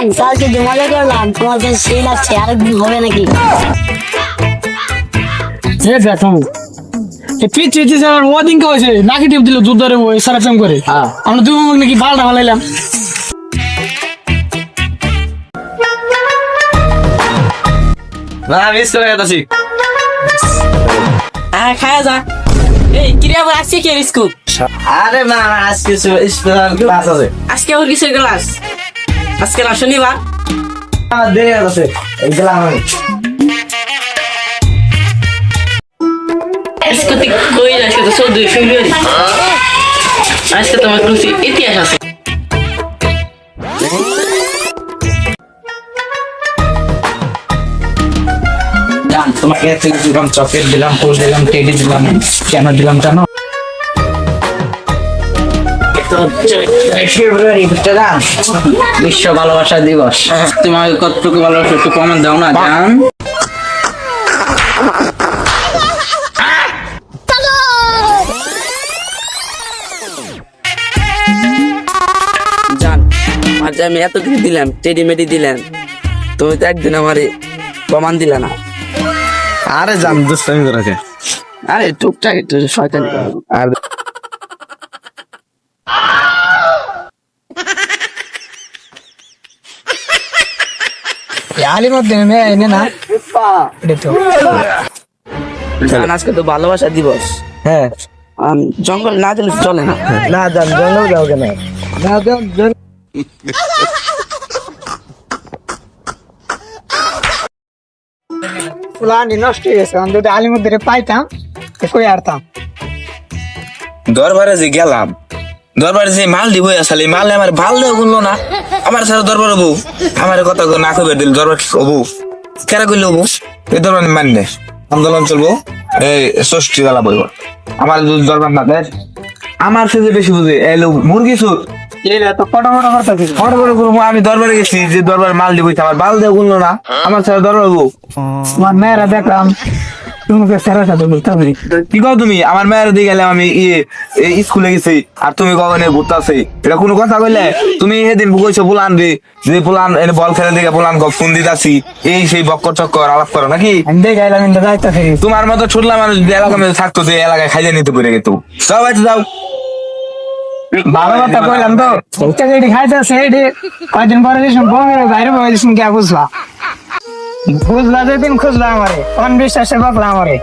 জান কালকে যে মজা করলাম তোমার কাছে সেই লাগছে আরেকদিন হবে নাকি? এ দেখো এ পিচ পিচ দিন কে হয়েছে নাকি টিপ দিল দুধ ধরে ওই সারা চম করে। আমরা দুই মুখ নাকি বালটা ফালাইলাম। না মিস করে গেছি আর খায়া যা। এই ক্রিয়া বল আজকে কি স্কুল? আরে না না আজকে স্পেশাল ক্লাস আছে। আজকে ওর কিসের ক্লাস? আজকে না শনিবার? দেরি হয়ে গেছে। গেলাম আমি। আজকে তুই কই আজকে তো চৌদ্দই ফেব্রুয়ারি আজকে তোমার কিছু ইতিহাস আছে। তোমাকে এত কিছু দিলাম চকলেট দিলাম ফুল দিলাম টেডি দিলাম কেন দিলাম জানো? ফেব্রুয়ারি বুঝতে জান বিশ্ব ভালোবাসা দিবস। তুমি আমাকে কতটুকু ভালোবাসো একটু কমেন্ট দাও না জান। জান আমি এত কিছু দিলাম টেডি মেডি দিলেন তুমি তো একদিন আমারে প্রমাণ দিলে না। আরে জান দুষ্টামি করেছে। আরে টুকটাক একটু শয়তানি আর আলির মধ্যে এনে না আজকে তো ভালোবাসা দিবস। হ্যাঁ। আম, জঙ্গল না গেলে চলে না। না জান জঙ্গল যাও কেন না ফুলানি নষ্ট হয়ে গেছে আমি যদি আলির মধ্যে পাইতাম তো কই আরতাম দরবারে যে গেলাম দরবারে যে মাল দিব আসলে মাল আমার ভালো গুনলো না। আমার সাথে দরবার হব আমার কথা না কবে দিল দরবার হব কেরা করলে হব এই দরবার মানলে আন্দোলন চলবো। এই ষষ্ঠী বেলা বইব। আমার দরবার না দেয় আমার সাথে বেশি বুঝে এলো মুরগি সুর। আমি দরবারে গেছি যে দরবার মাল দিব আমার বাল দেওয়া গুনলো না। আমার সাথে দরবার হব তোমার মেয়েরা দেখলাম। তোমাকে সেরা সাথে বলতে হবে। কি কও তুমি? আমার মেয়ের দিয়ে গেলাম আমি স্কুলে গেছি আর তুমি কখনো ঘুরতে আসি এটা কোনো কথা কইলে? তুমি সেদিন কইছো রে যে এনে বল খেলে দিকে গপ ফোন দিতাছি। এই সেই বক্কর চক্কর আলাপ করো নাকি? তোমার মতো ছুটলা মানুষ যদি এলাকার মধ্যে থাকতো যে এলাকায় খাইয়ে নিতে পেরে গেত সব আছে যাও। ভালো কথা কইলাম তো। এটা যেটি খাইতেছে কয়দিন পরে বাইরে দিয়েছিলাম কে বুঝলা বুঝলা যেদিন খুঁজলা আমারে কোন বিশ্বাসে বকলা আমারে।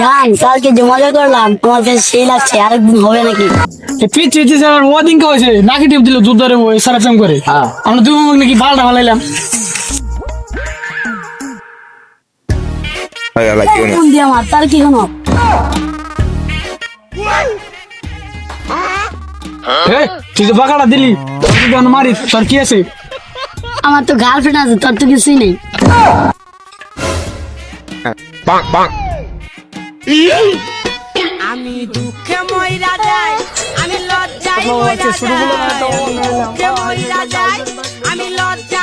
জান কালকে যে মজা করলাম তোমার কাছে সেই লাগছে আরেকদিন হবে নাকি? পিচ পিচ আর ও দিন কে হয়েছে নাকি টিপ দিল দুধ ধরে ওই সারা চম করে। আমরা দুই মুখ নাকি বালটা তার কি এ, তুই যে বাকাটা দিলি যদি তোর কি আছে? আমার তো গার্লফ্রেন্ড আছে তোর তো কিছুই নেই। আমি দুঃখে যাই আমি লজ্জায় যাই আমি লজ্জায়